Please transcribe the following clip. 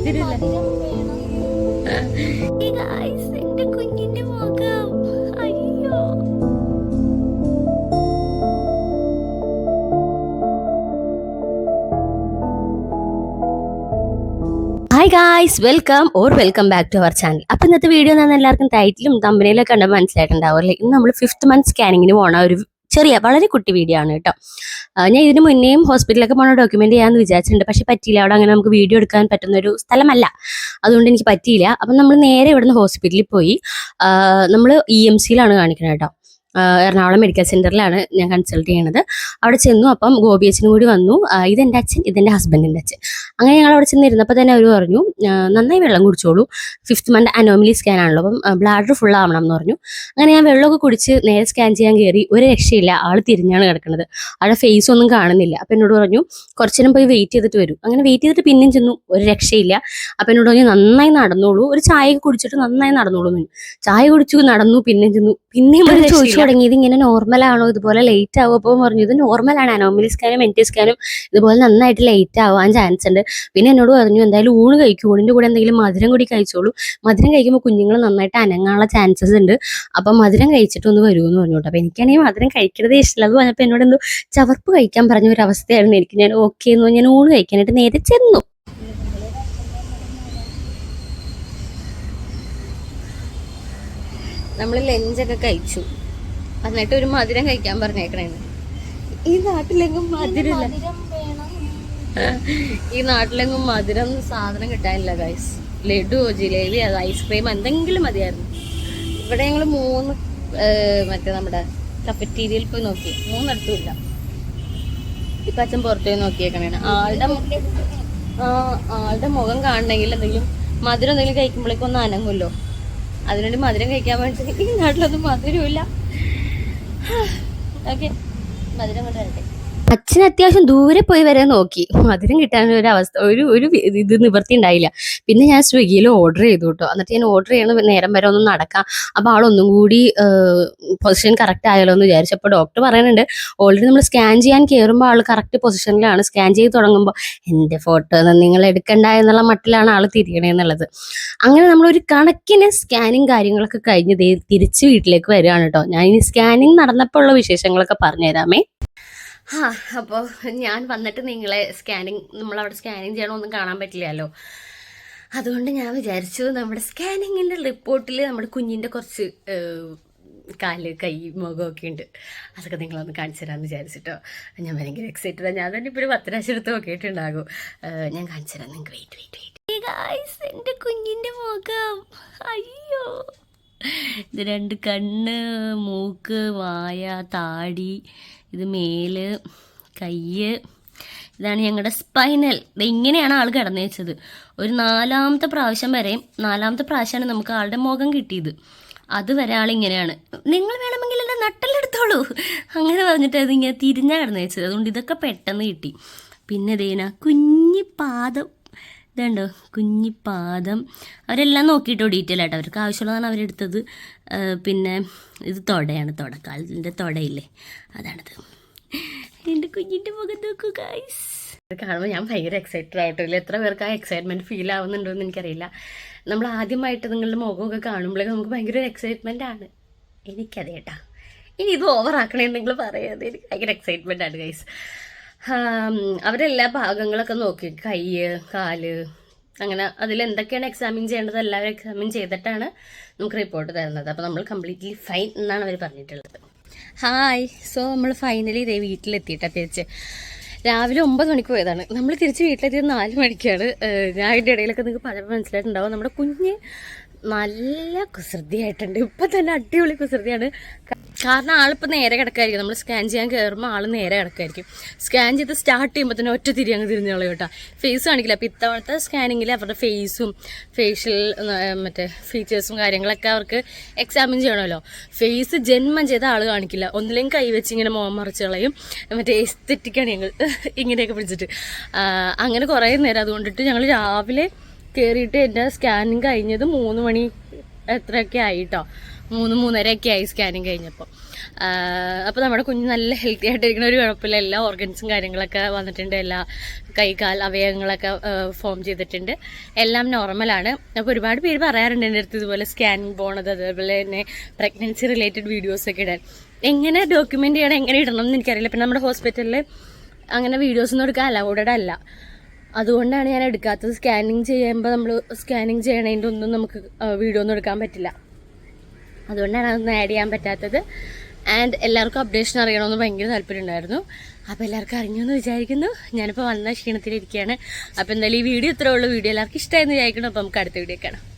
മധുരില്ല എന്റെ കുഞ്ഞിന്റെ മുഖം. അയ്യോ. Hi guys welcome or welcome back to our channel അപ്പം ഇന്നത്തെ വീഡിയോ എന്നാണ് എല്ലാവർക്കും ടൈറ്റിലും തമ്പനിയിലൊക്കെ കണ്ട് മനസ്സിലായിട്ടുണ്ടാവും അല്ലേ? ഇന്ന് നമ്മൾ ഫിഫ്ത്ത് മന്ത് സ്കാനിങ്ങിന് പോണ ഒരു ചെറിയ വളരെ കുട്ടി വീഡിയോ ആണ് കേട്ടോ. ഞാൻ ഇതിന് മുന്നേയും ഹോസ്പിറ്റലിലൊക്കെ പോകണ ഡോക്യുമെന്റ് ചെയ്യാന്ന് വിചാരിച്ചിട്ടുണ്ട്. പക്ഷെ പറ്റിയില്ല. അവിടെ അങ്ങനെ നമുക്ക് വീഡിയോ എടുക്കാൻ പറ്റുന്ന ഒരു സ്ഥലമല്ല. അതുകൊണ്ട് എനിക്ക് പറ്റിയില്ല. അപ്പം നമ്മൾ നേരെ ഇവിടുന്ന് ഹോസ്പിറ്റലിൽ പോയി. നമ്മൾ ഇ എം സിയിലാണ് കാണിക്കുന്നത് കേട്ടോ. എറണാകുളം മെഡിക്കൽ സെന്ററിലാണ് ഞാൻ കൺസൾട്ട് ചെയ്യണത്. അവിടെ ചെന്നു അപ്പം ഗോപി അച്ഛനും കൂടി വന്നു. ഇതെന്റെ അച്ഛൻ ഇതെന്റെ ഹസ്ബൻഡിന്റെ അച്ഛൻ. അങ്ങനെ ഞങ്ങൾ അവിടെ ചെന്ന് ഇരുന്നപ്പോൾ തന്നെ അവർ പറഞ്ഞു നന്നായി വെള്ളം കുടിച്ചോളൂ. ഫിഫ്ത്ത് മന്ത് അനോമലി സ്കാൻ ആണല്ലോ അപ്പം ബ്ലാഡർ ഫുൾ ആവണം എന്ന് പറഞ്ഞു. അങ്ങനെ ഞാൻ വെള്ളമൊക്കെ കുടിച്ച് നേരെ സ്കാൻ ചെയ്യാൻ കയറി ഒരു രക്ഷയില്ല ആൾ തിരിഞ്ഞാണ് കിടക്കുന്നത് ആളുടെ ഫേസ് ഒന്നും കാണുന്നില്ല. അപ്പം എന്നോട് പറഞ്ഞു കുറച്ചു നേരം പോയി വെയിറ്റ് ചെയ്തിട്ട് വരും. അങ്ങനെ വെയിറ്റ് ചെയ്തിട്ട് പിന്നെയും ചെന്നു ഒരു രക്ഷയില്ല. അപ്പം എന്നോട് പറഞ്ഞു നന്നായി നടന്നോളൂ. ഒരു ചായ കുടിച്ചിട്ട് നന്നായി നടന്നോളൂ ചായ കുടിച്ചു നടന്നു പിന്നെയും ചെന്നു. പിന്നെയും ഒരു ചോദിച്ചു തുടങ്ങിയത് ഇങ്ങനെ നോർമൽ ആണോ? ഇതുപോലെ ലേറ്റ് ആവും? അപ്പോൾ പറഞ്ഞു ഇത് ആണ് അനോമലി സ്കാനും എൻ ടി സ്കാനും ഇതുപോലെ നന്നായിട്ട് ലേറ്റ് ആവാൻ ചാൻസ് ഉണ്ട്. പിന്നെ എന്നോട് പറഞ്ഞു എന്തായാലും ഊണ് കഴിക്കും. ഊണിന്റെ കൂടെ എന്തെങ്കിലും മധുരം കൂടി കഴിച്ചോളൂ. മധുരം കഴിക്കുമ്പോൾ കുഞ്ഞുങ്ങൾ നന്നായിട്ട് അനങ്ങാനുള്ള ചാൻസസ് ഉണ്ട്. അപ്പം മധുരം കഴിച്ചിട്ടൊന്ന് വരൂ എന്ന് പറഞ്ഞു കേട്ടോ അപ്പം എനിക്കാണെങ്കിൽ മധുരം കഴിക്കണതേ ഇഷ്ടമില്ല അത് പറഞ്ഞപ്പോൾ എന്നോട് എന്തോ ചവർപ്പ് കഴിക്കാൻ പറഞ്ഞ ഒരു അവസ്ഥയായിരുന്നു എനിക്ക്. ഞാൻ ഓക്കെ എന്ന് പറഞ്ഞ്. ഞാൻ ഊണ് കഴിക്കാനായിട്ട് നേരെ ചെന്നു. നമ്മൾ ലഞ്ചൊക്കെ കഴിച്ചു. എന്നിട്ട് ഒരു മധുരം കഴിക്കാൻ പറഞ്ഞേക്കണേന്ന്. ഈ നാട്ടിലെങ്കും മധുരം ഈ നാട്ടിലെങ്ങും മധുരം സാധനം കിട്ടാനില്ല ഗൈസ് ലഡു ജിലേബി അത് ഐസ്ക്രീം എന്തെങ്കിലും മതിയായിരുന്നു. ഇവിടെ ഞങ്ങൾ മൂന്ന് മറ്റേ നമ്മുടെ കഫറ്റീരിയയിൽ പോയി നോക്കി. മൂന്നിടത്തും ഇല്ല. ഇപ്പൊ അച്ഛൻ പുറത്തു പോയി നോക്കിയേക്കണേ ആളുടെ ആളുടെ മുഖം കാണണമെങ്കിൽ എന്തെങ്കിലും മധുരം എന്തെങ്കിലും കഴിക്കുമ്പോഴേക്കും അനങ്ങുമല്ലോ. അതിനുവേണ്ടി മധുരം കഴിക്കാൻ വേണ്ടി. നാട്ടിലൊന്നും മധുരമില്ല. ഓക്കെ. മധുരം കൊണ്ട് വരട്ടെ. അച്ഛൻ അത്യാവശ്യം ദൂരെ പോയി വരെ നോക്കി. മധുരം കിട്ടാൻ ഒരു അവസ്ഥ ഒരു ഒരു ഇത് നിവൃത്തി ഉണ്ടായില്ല. പിന്നെ ഞാൻ സ്വിഗ്ഗിയിൽ ഓർഡർ ചെയ്തു കേട്ടോ. എന്നിട്ട് ഞാൻ ഓർഡർ ചെയ്യണ നേരം വരെ ഒന്നും നടക്കാം. അപ്പോൾ ആളൊന്നും കൂടി പൊസിഷൻ കറക്റ്റ് ആയാലോ എന്ന് വിചാരിച്ചു. അപ്പോൾ ഡോക്ടർ പറയുന്നുണ്ട് ഓൾറെഡി നമ്മൾ സ്കാൻ ചെയ്യാൻ കയറുമ്പോൾ ആൾ കറക്റ്റ് പൊസിഷനിലാണ് സ്കാൻ ചെയ്ത് തുടങ്ങുമ്പോൾ എന്റെ ഫോട്ടോ നിങ്ങൾ എടുക്കണ്ട എന്നുള്ള മട്ടിലാണ് ആൾ തിരിയണേന്നുള്ളത് അങ്ങനെ നമ്മളൊരു കണക്കിന് സ്കാനിങ് കാര്യങ്ങളൊക്കെ കഴിഞ്ഞ് തിരിച്ച് വീട്ടിലേക്ക് വരികയാണ് കേട്ടോ. ഞാൻ ഈ സ്കാനിങ് നടന്നപ്പോൾ ഉള്ള വിശേഷങ്ങളൊക്കെ പറഞ്ഞുതരാമേ. ആ അപ്പോൾ ഞാൻ വന്നിട്ട് നിങ്ങളെ സ്കാനിങ് നമ്മളവിടെ സ്കാനിങ് ചെയ്യണമൊന്നും കാണാൻ പറ്റില്ലല്ലോ. അതുകൊണ്ട് ഞാൻ വിചാരിച്ചു നമ്മുടെ സ്കാനിങ്ങിന്റെ റിപ്പോർട്ടിൽ നമ്മുടെ കുഞ്ഞിന്റെ കുറച്ച് കാൽ കൈ മുഖമൊക്കെ ഉണ്ട്. അതൊക്കെ നിങ്ങളൊന്ന് കാണിച്ചു തരാമെന്ന് വിചാരിച്ചിട്ടോ. ഞാൻ ഭയങ്കര എക്സൈറ്റഡ് ഞാൻ തന്നെ ഇപ്പോൾ ഒരു പത്ത് ലക്ഷം എടുത്ത് നോക്കിയിട്ടുണ്ടാകും. ഞാൻ കാണിച്ചു തരാം. നിങ്ങൾക്ക് വെയിറ്റ് വെയിറ്റ് വെയിറ്റ് ഗായ്സ് എന്റെ കുഞ്ഞിന്റെ മുഖം. അയ്യോ. ഇത് രണ്ട് കണ്ണ് മൂക്ക് വായ താടി ഇത് മേൽ കയ്യ്. ഇതാണ് ഞങ്ങളുടെ സ്പൈനൽ. ഇങ്ങനെയാണ് ആൾ കിടന്നു വെച്ചത്. ഒരു നാലാമത്തെ പ്രാവശ്യം വരെ നാലാമത്തെ പ്രാവശ്യമാണ് നമുക്ക് ആളുടെ മുഖം കിട്ടിയത്. അതുവരെ ആളിങ്ങനെയാണ് നിങ്ങൾ വേണമെങ്കിൽ എന്റെ നട്ടലെടുത്തോളൂ അങ്ങനെ പറഞ്ഞിട്ട് അത് ഇങ്ങനെ തിരിഞ്ഞാ കിടന്നു വെച്ചത്. അതുകൊണ്ട് ഇതൊക്കെ പെട്ടെന്ന് കിട്ടി. പിന്നെ ഇതേന കുഞ്ഞി പാദം ഇതുണ്ടോ കുഞ്ഞിപ്പാദം. അവരെല്ലാം നോക്കിയിട്ടോ ഡീറ്റെയിൽ ആയിട്ട്. അവർക്ക് ആവശ്യമുള്ളതാണ് അവരെടുത്തത്. പിന്നെ ഇത് തൊടയാണ് തൊട കാലിന്റെ തൊടയില്ലേ? അതാണിത്. എന്റെ കുഞ്ഞിന്റെ മുഖം നോക്കൂ ഗൈസ് കാണുമ്പോൾ ഞാൻ ഭയങ്കര എക്സൈറ്റഡ് ആയിട്ടില്ല എത്ര പേർക്ക് ആ എക്സൈറ്റ്മെന്റ് ഫീൽ ആവുന്നുണ്ടോ എന്ന് എനിക്കറിയില്ല. നമ്മൾ ആദ്യമായിട്ട് നിങ്ങളുടെ മുഖമൊക്കെ കാണുമ്പോഴേക്കും നമുക്ക് ഭയങ്കര ഒരു എക്സൈറ്റ്മെന്റ് ആണ്. എനിക്കതേട്ടാ ഇനി ഇത് ഓവറാക്കണേന്ന് നിങ്ങൾ പറയാതെ എനിക്ക് ഭയങ്കര എക്സൈറ്റ്മെന്റ് ആണ് ഗൈസ് അവരെല്ലാ ഭാഗങ്ങളൊക്കെ നോക്കി. കൈ കാൽ അങ്ങനെ അതിൽ എന്തൊക്കെയാണ് എക്സാമിൻ ചെയ്യേണ്ടത് എല്ലാവരും എക്സാമിൻ ചെയ്തിട്ടാണ് നമുക്ക് റിപ്പോർട്ട് തരുന്നത്. അപ്പോൾ നമ്മൾ കംപ്ലീറ്റ്ലി ഫൈൻ എന്നാണ് അവർ പറഞ്ഞിട്ടുള്ളത്. ഹായ് സോ നമ്മൾ ഫൈനലി ഇതേ വീട്ടിലെത്തിയിട്ടാ തിരിച്ച്. രാവിലെ ഒമ്പത് മണിക്ക് പോയതാണ്. നമ്മൾ തിരിച്ച് വീട്ടിലെത്തിയത് നാല് മണിക്കാണ്. ഞാൻ അതിന്റെ ഇടയിലൊക്കെ നിങ്ങൾക്ക് പലപ്പോൾ മനസ്സിലായിട്ടുണ്ടാവും. നമ്മുടെ കുഞ്ഞ് നല്ല കുസൃതിയായിട്ടുണ്ട്. ഇപ്പം തന്നെ അടിപൊളി കുസൃതിയാണ്. കാരണം ആളിപ്പോൾ നേരെ കിടക്കായിരിക്കും. നമ്മൾ സ്കാൻ ചെയ്യാൻ കയറുമ്പോൾ ആൾ നേരെ കിടക്കായിരിക്കും. സ്കാൻ ചെയ്ത് സ്റ്റാർട്ട് ചെയ്യുമ്പോൾ തന്നെ ഒറ്റ തിരി അങ്ങ് തിരിഞ്ഞു കളയും കേട്ടോ. ഫേസ് കാണിക്കില്ല. അപ്പോൾ ഇത്തവണത്തെ സ്കാനിങ്ങിൽ അവരുടെ ഫേസും ഫേഷ്യൽ മറ്റേ ഫീച്ചേഴ്സും കാര്യങ്ങളൊക്കെ അവർക്ക് എക്സാമിൻ ചെയ്യണമല്ലോ. ഫേസ് ജന്മം ചെയ്ത ആൾ കാണിക്കില്ല. ഒന്നില്ലെങ്കിൽ കൈ വെച്ച് ഇങ്ങനെ മോം മറിച്ച് കളയും. മറ്റേ എസ്തെറ്റിക്കാണ് ഞങ്ങൾ ഇങ്ങനെയൊക്കെ പിടിച്ചിട്ട്. അങ്ങനെ കുറേ നേരം അതുകൊണ്ടിട്ട് ഞങ്ങൾ രാവിലെ കയറിയിട്ട് എന്റെ സ്കാനിങ് കഴിഞ്ഞത് മൂന്ന് മണി എത്രയൊക്കെ ആയിട്ടോ? മൂന്ന് മൂന്നരയൊക്കെ ആയി സ്കാനിങ് കഴിഞ്ഞപ്പോൾ. അപ്പോൾ നമ്മുടെ കുഞ്ഞ് നല്ല ഹെൽത്തി ആയിട്ടിരിക്കുന്ന ഒരു കുഴപ്പമില്ല. എല്ലാ ഓർഗൻസും കാര്യങ്ങളൊക്കെ വന്നിട്ടുണ്ട്. എല്ലാ കൈകാൽ അവയവങ്ങളൊക്കെ ഫോം ചെയ്തിട്ടുണ്ട്. എല്ലാം നോർമലാണ് അപ്പോൾ ഒരുപാട് പേര് പറയാറുണ്ട് എന്റെ അടുത്ത് ഇതുപോലെ സ്കാനിങ് പോണത് അതേപോലെ തന്നെ പ്രഗ്നൻസി റിലേറ്റഡ് വീഡിയോസൊക്കെ ഇടാൻ. എങ്ങനെ ഡോക്യുമെന്റ് ചെയ്യണം എങ്ങനെ ഇടണം എന്ന് എനിക്കറിയില്ല. പിന്നെ നമ്മുടെ ഹോസ്പിറ്റലിൽ അങ്ങനെ വീഡിയോസ് ഒന്നും എടുക്കാൻ അലൗഡഡ് അല്ല. അതുകൊണ്ടാണ് ഞാൻ എടുക്കാത്തത്. സ്കാനിങ് ചെയ്യുമ്പോൾ നമ്മൾ സ്കാനിങ് ചെയ്യണതിന്റെ ഒന്നും നമുക്ക് വീഡിയോ ഒന്നും എടുക്കാൻ പറ്റില്ല. അതുകൊണ്ടാണ് അതൊന്നും ആഡ് ചെയ്യാൻ പറ്റാത്തത്. ആൻഡ് എല്ലാവർക്കും അപ്ഡേഷൻ അറിയണമെന്ന് ഭയങ്കര താല്പര്യം ഉണ്ടായിരുന്നു അപ്പോൾ എല്ലാവർക്കും അറിഞ്ഞു എന്ന് വിചാരിക്കുന്നു. ഞാനിപ്പോൾ വന്ന ക്ഷീണത്തിലിരിക്കുകയാണ് അപ്പോൾ എന്തായാലും ഈ വീഡിയോ ഇത്രയുള്ള വീഡിയോ എല്ലാവർക്കും ഇഷ്ടമായെന്ന് വിചാരിക്കണം അപ്പോൾ നമുക്ക് അടുത്ത വീഡിയോ കാണാം.